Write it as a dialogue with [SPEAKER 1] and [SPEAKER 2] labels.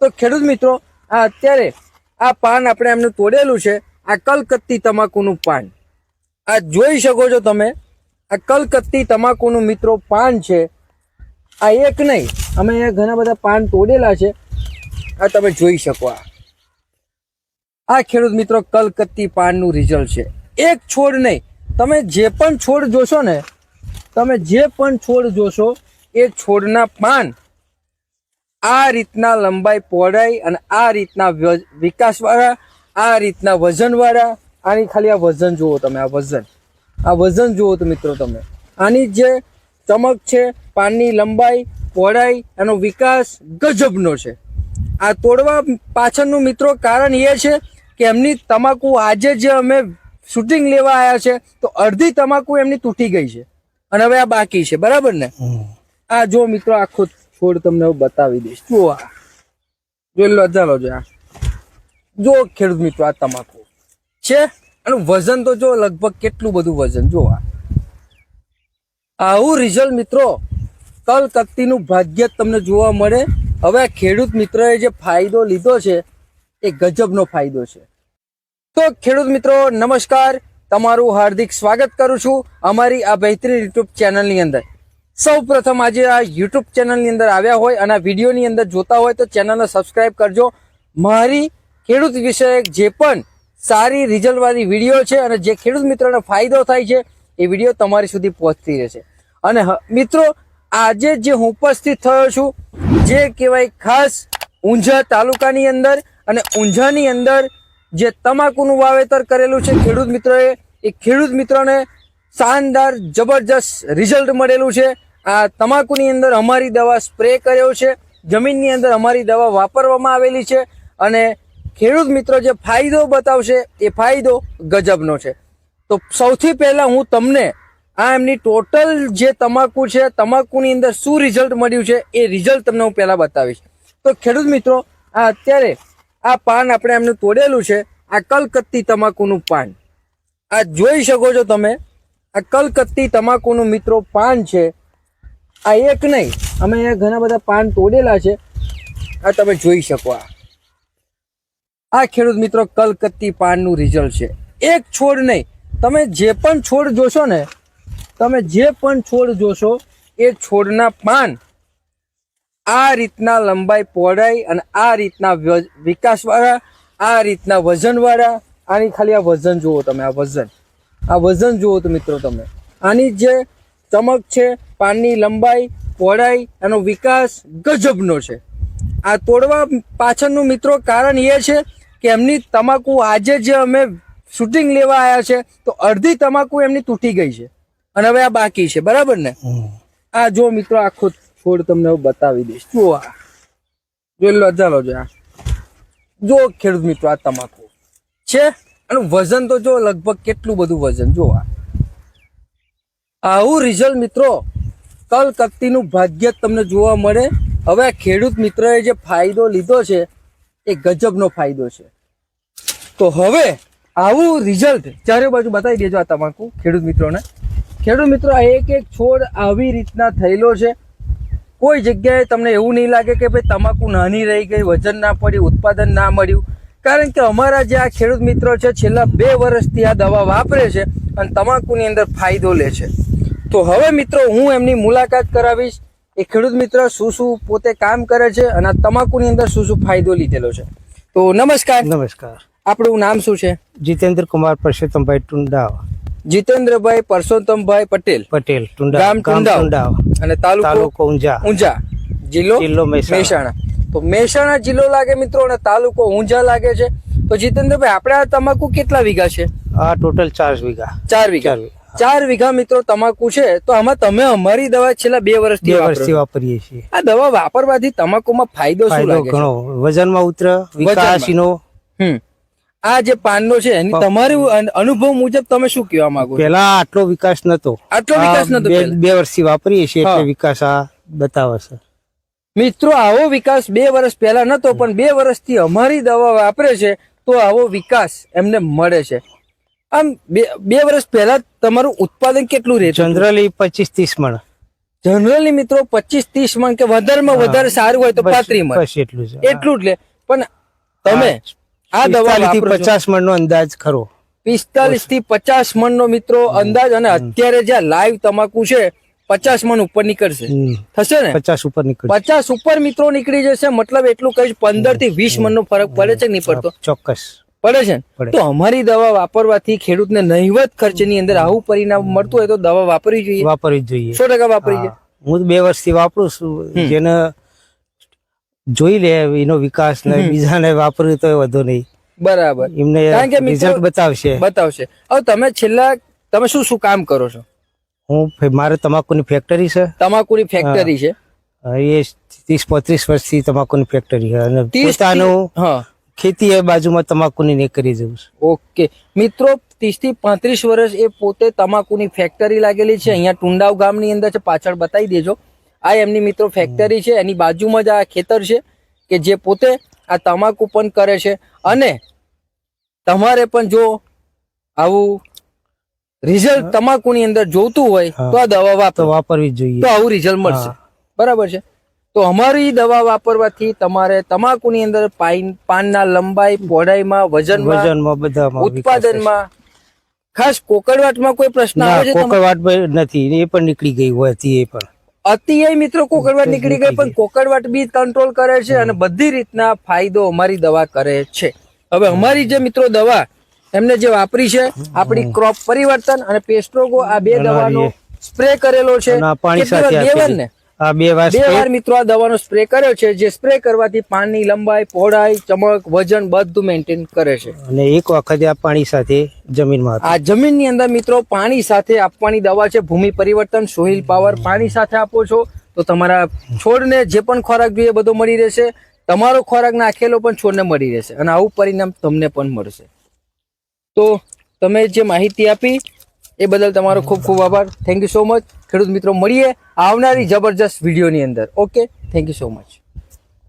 [SPEAKER 1] તો ખેડૂત મિત્રો, આ અત્યારે આ પાન આપણે એમને તોડેલું છે, આ કલકત્તી તમાકુનું પાન. આ જોઈ શકો છો તમે, આ કલકત્તી તમાકુનું મિત્રો પાન છે. આ એક નહીં, અમે અહીંયા ઘણા બધા પાન તોડેલા છે. આ તમે જોઈ શકો આ. આ ખેડૂત મિત્રો કલકત્તી પાનનું રિઝલ્ટ છે. એક છોડ નહીં, તમે જે પણ છોડ જોશો ને, તમે જે પણ છોડ જોશો, એ છોડના પાન આ રીતના લંબાઈ પહોળાઈ અને આ રીતના વિકાસવાળા આ રીતના વજનવાળા આની ખાલી આ વજન જુઓ તમે આ વજન. આ વજન જુઓ તો મિત્રો તમે. આની જે ચમક છે પાનની લંબાઈ પહોળાઈ એનો વિકાસ ગજબનો છે. આ તોડવા પાછળનું મિત્રો કારણ એ છે કે એમની તમાકુ આજે જે અમે શૂટિંગ લેવા આવ્યા છે તો અડધી તમાકુ એમની તૂટી ગઈ છે. અને હવે આ બાકી છે બરાબર ને? આ જો મિત્રો આખો છોડ તમને હું બતાવી દઈશ. જો આ. જોઈ લો, ચાલો જો આ. જો ખેડૂત મિત્રો, આ તમાકુ છે અને વજન તો જો લગભગ કેટલું બધું વજન જો આવું રિઝલ્ટ મિત્રો, કલકત્તીનું ભાગ્ય તમને જોવા મળે. હવે ખેડૂત મિત્રએ જે ફાયદો લીધો છે, એ ગજબનો ફાયદો છે. તો ખેડૂત મિત્રો, નમસ્કાર. તમારું હાર્દિક સ્વાગત કરું છું અમારી આ બહેતરીન યુટ્યુબ ચેનલની અંદર. સૌ પ્રથમ આજે આ યુટ્યુબ ચેનલની અંદર આવ્યા હોય અને આ વિડીયોની અંદર જોતા હોય તો ચેનલને સબસ્ક્રાઈબ કરજો. મારી ખેડૂત વિષયક જે પણ સારી રિઝલ્ટવાળી વીડિયો છે અને જે ખેડૂત મિત્રોને ફાયદો થાય છે, એ વીડિયો તમારી સુધી પહોંચતી રહેશે. અને મિત્રો, આજે જે હું ઉપસ્થિત થયો છું, જે કહેવાય ખાસ ઊંઝા તાલુકાની અંદર અને ઊંઝાની અંદર જે તમાકુનું વાવેતર કરેલું છે, ખેડૂત મિત્રોએ, એ ખેડૂત મિત્રોને શાનદાર, જબરજસ્ત રિઝલ્ટ મળેલું છે. આ તમાકુની અંદર અમારી દવા સ્પ્રે કર્યો છે. જમીનની અંદર અમારી દવા વાપરવામાં આવેલી છે અને ખેડૂત મિત્રો જે ફાયદો બતાવશે એ ફાયદો ગજબનો છે. તો સૌથી પહેલાં હું તમને આ એમની ટોટલ જે તમાકુ છે, તમાકુની અંદર શું રિઝલ્ટ મળ્યું છે એ રિઝલ્ટ તમને હું પહેલાં બતાવીશ. તો ખેડૂત મિત્રો, આ અત્યારે આ પાન આપણે એમનું તોડેલું છે, આ કલકત્તી તમાકુનું પાન. આ જોઈ શકો છો તમે, આ કલકત્તી તમાકુનું મિત્રો પાન છે. આ એક નહીં. અમે અહીંયા ઘણા બધા પાન તોડેલા છે. આ તમે જોઈ શકો આ. આ ખેડૂત મિત્રો કલકત્તી પાનનું રિઝલ્ટ છે. એક છોડ નહીં. તમે જે પણ છોડ જોશો ને, તમે જે પણ છોડ જોશો, એ છોડના પાન આ રીતના લંબાઈ પહોળાઈ અને આ રીતના વિકાસવાળા, આ રીતના વજનવાળા, આની ખાલી આ વજન જુઓ તમે, આ વજન. આ વજન જુઓ તો મિત્રો તમે. આની જે ચમક છે પાનની લંબાઈ પહોળાઈ એનો વિકાસ ગજબનો છે. આ તોડવા પાછળનું મિત્રો કારણ એ છે કે એમની તમાકુ આજે જે અમે શૂટિંગ લેવા આવ્યા છે તો અડધી તમાકુ એમની તૂટી ગઈ છે. અને હવે આ બાકી છે બરાબર ને? આ જો મિત્રો આખો છોડ તમને હું બતાવી દઈશ. જુઓ આ. જોઈ લો ચાલો જો આ જો ખેડૂત મિત્રો આ તમાકુ છે અને વજન તો જો લગભગ કેટલું બધું વજન? જો આ. આવું રિઝલ્ટ મિત્રો, કલકત્તીનું ભાગ્ય તમને જોવા મળે. હવે ખેડૂત મિત્રએ જે ફાયદો લીધો છે, એ ગજબનો ફાયદો છે. તો હવે આવું રિઝલ્ટ ચારે બાજુ બતાવી દેજો આ તમાકુ, ખેડૂત મિત્રોને. ખેડૂત મિત્રો, આ એક એક છોડ આવી રીતના થયેલો છે. કોઈ જગ્યાએ તમને એવું નહીં લાગે કે ભાઈ તમાકુ નાની રહી ગઈ, વજન ના પડ્યું, ઉત્પાદન ના મળ્યું. કારણ કે અમારા જે આ ખેડૂત મિત્રો છે, છેલ્લા બે વર્ષથી આ દવા વાપરે છે અને તમાકુની અંદર ફાયદો લે છે. તો હવે મિત્રો હું એમની મુલાકાત કરાવીશ. એ ખેડૂત મિત્ર શું શું પોતે કામ કરે છે અને તમાકુની અંદર શું શું ફાયદો લીધેલો છે. તો નમસ્કાર.
[SPEAKER 2] નમસ્કાર.
[SPEAKER 1] આપણું નામ શું છે?
[SPEAKER 2] જીતેન્દ્ર કુમાર પરસોત્તમભાઈ ટુંડાવ.
[SPEAKER 1] જીતેન્દ્રભાઈ પરસોત્તમભાઈ પટેલ.
[SPEAKER 2] પટેલ
[SPEAKER 1] ગામ ટુંડાવ. અને તાલુકો
[SPEAKER 2] ઊંઝા.
[SPEAKER 1] ઊંઝા. જિલ્લો
[SPEAKER 2] જિલ્લો. મહેસાણા.
[SPEAKER 1] તો મહેસાણા જિલ્લો લાગે મિત્રો અને તાલુકો ઊંઝા લાગે છે. તો જીતેન્દ્રભાઈ આપણે આ તમાકુ કેટલા વીઘા છે?
[SPEAKER 2] આ ટોટલ ચાર વીઘા.
[SPEAKER 1] ચાર વીઘા.
[SPEAKER 2] ચાર વીઘા.
[SPEAKER 1] મિત્રો તમાકુ છે તો આમાં તમે અમારી દવા છેલ્લા બે વર્ષથી
[SPEAKER 2] વર્ષથી વાપરીએ છીએ.
[SPEAKER 1] આ દવા વાપરવાથી તમાકુમાં ફાયદો શું લાગે
[SPEAKER 2] ઘણો. વજનમાં ઉતર
[SPEAKER 1] વિકાસીનો આ જે પાનનો છે એની તમારી અનુભવ મુજબ તમે શું કહેવા માંગો
[SPEAKER 2] પેલા આટલો વિકાસ નતો.
[SPEAKER 1] આટલો વિકાસ નતો
[SPEAKER 2] બે- વર્ષથી વાપરીએ છીએ એટલે વિકાસ આ બતાવે છે.
[SPEAKER 1] મિત્રો આવો વિકાસ બે વર્ષ પહેલા નતો પણ બે વર્ષથી અમારી દવા વાપરે છે તો આવો વિકાસ એમને મળે છે. આમ બે બે વર્ષ પહેલા તમારું ઉત્પાદન કેટલું રહે?
[SPEAKER 2] જનરલી પચીસ ત્રીસ મણ.
[SPEAKER 1] જનરલી મિત્રો પચીસ ત્રીસ મણ કે વધારેમાં વધારે સારું હોય તો પાત્રી મણ.
[SPEAKER 2] એટલું
[SPEAKER 1] એટલું જ લે. પણ તમે આ દવા
[SPEAKER 2] 45 થી
[SPEAKER 1] વાપરો છો.
[SPEAKER 2] પચાસ મણ નો અંદાજ ખરો.
[SPEAKER 1] પિસ્તાલીસથી પચાસ મણ નો મિત્રો અંદાજ અને અત્યારે જ્યાં લાઈવ તમાકુ છે પચાસ મણ ઉપર નીકળશે. થશે ને?
[SPEAKER 2] પચાસ ઉપર નીકળશે.
[SPEAKER 1] પચાસ ઉપર મિત્રો નીકળી જશે મતલબ એટલું કહીશ પંદરથી વીસ મણ નો ફરક પડે છે નહીં પડતો?
[SPEAKER 2] ચોક્કસ.
[SPEAKER 1] પડે છે તો અમારી દવા વાપરવાથી ખેડૂતને ખર્ચ ખર્ચની અંદર આવું પરિણામ મળતું હોય તો દવા વાપરવી જોઈએ.
[SPEAKER 2] વાપરવી જ જોઈએ.
[SPEAKER 1] સો ટકા વાપરી જોઈએ
[SPEAKER 2] હું. બે વર્ષથી વાપરું છું. જેને જોઈ લે એનો વિકાસ ને બીજાને વાપર્યું તો વધુ નહીં.
[SPEAKER 1] બરાબર.
[SPEAKER 2] એમને
[SPEAKER 1] કારણ કે
[SPEAKER 2] રિઝલ્ટ બતાવશે.
[SPEAKER 1] બતાવશે. હવે તમે છેલ્લા તમે શું શું કામ કરો છો?
[SPEAKER 2] હું મારે તમાકુની ફેક્ટરી છે.
[SPEAKER 1] તમાકુની ફેક્ટરી છે?
[SPEAKER 2] એ ત્રીસ પોત્રીસ વર્ષથી તમાકુની ફેક્ટરી છે. અને
[SPEAKER 1] 30
[SPEAKER 2] પોતાનું
[SPEAKER 1] હા.
[SPEAKER 2] ખેતી એ બાજુમાં તમાકુની ને કરી જવું છે.
[SPEAKER 1] ઓકે. મિત્રો ત્રીસથી પાંત્રીસ વર્ષ એ પોતે તમાકુની ફેક્ટરી લાગેલી છે. અહીંયા ટુંડાવ ગામની અંદર છે. પાછળ બતાવી દેજો. આ એમની મિત્રો ફેક્ટરી છે. એની બાજુમાં જ આ ખેતર છે કે જે પોતે આ તમાકુ પણ કરે છે. અને તમારે પણ જો આવું રિઝલ્ટ તમાકુની અંદર જોતું હોય તો આ દવા
[SPEAKER 2] વાપરવી જ
[SPEAKER 1] તો આવું રિઝલ્ટ મળશે. બરાબર છે? તો અમારી દવા વાપરવાથી તમારે તમાકુની અંદર પાન પાનના લંબાઈ પહોળાઈમાં વજન
[SPEAKER 2] વજનમાં બધામાં
[SPEAKER 1] ઉત્પાદનમાં. ખાસ કોકડવાટમાં કોઈ પ્રશ્ન આવે છે
[SPEAKER 2] કોકરવાટ નથી એ પણ નીકળી ગઈ હોય હતી એ પણ.
[SPEAKER 1] અતિય મિત્રો કોકડવાટ નીકળી ગઈ પણ કોકડવાટ બી કંટ્રોલ કરે છે અને બધી રીતના ફાયદો અમારી દવા કરે છે. હવે અમારી જે મિત્રો દવા એમને જે વાપરી છે આપણી ક્રોપ પરિવર્તન અને પેસ્ટ્રોગો આ બે દવાનો સ્પ્રે કરેલો છે.
[SPEAKER 2] પાણી સાથે દેવન
[SPEAKER 1] ને
[SPEAKER 2] બે વાર
[SPEAKER 1] બે વાર મિત્રો આ દવાનો સ્પ્રે કર્યો છે જે સ્પ્રે કરવાથી પાનની લંબાઈ પહોળાઈ ચમક વજન બધું મેન્ટેન કરે છે.
[SPEAKER 2] અને એક વખતે આ પાણી સાથે જમીનમાં
[SPEAKER 1] આ જમીનની અંદર મિત્રો પાણી સાથે આપવાની દવા છે ભૂમિ પરિવર્તન સોઇલ પાવર પાણી સાથે આપો છો તો તમારા છોડને જે પણ ખોરાક જોઈએ બધો મળી રહેશે. તમારો ખોરાક નાખેલો પણ છોડને મળી રહેશે અને આવું પરિણામ તમને પણ મળશે. તો તમે જે માહિતી આપી એ બદલ તમારો ખૂબ ખૂબ આભાર. થેન્ક યુ સો મચ ખેડૂત મિત્રો, મળીએ આવનારી જબરજસ્ત વિડીયોની અંદર. Okay thank you so much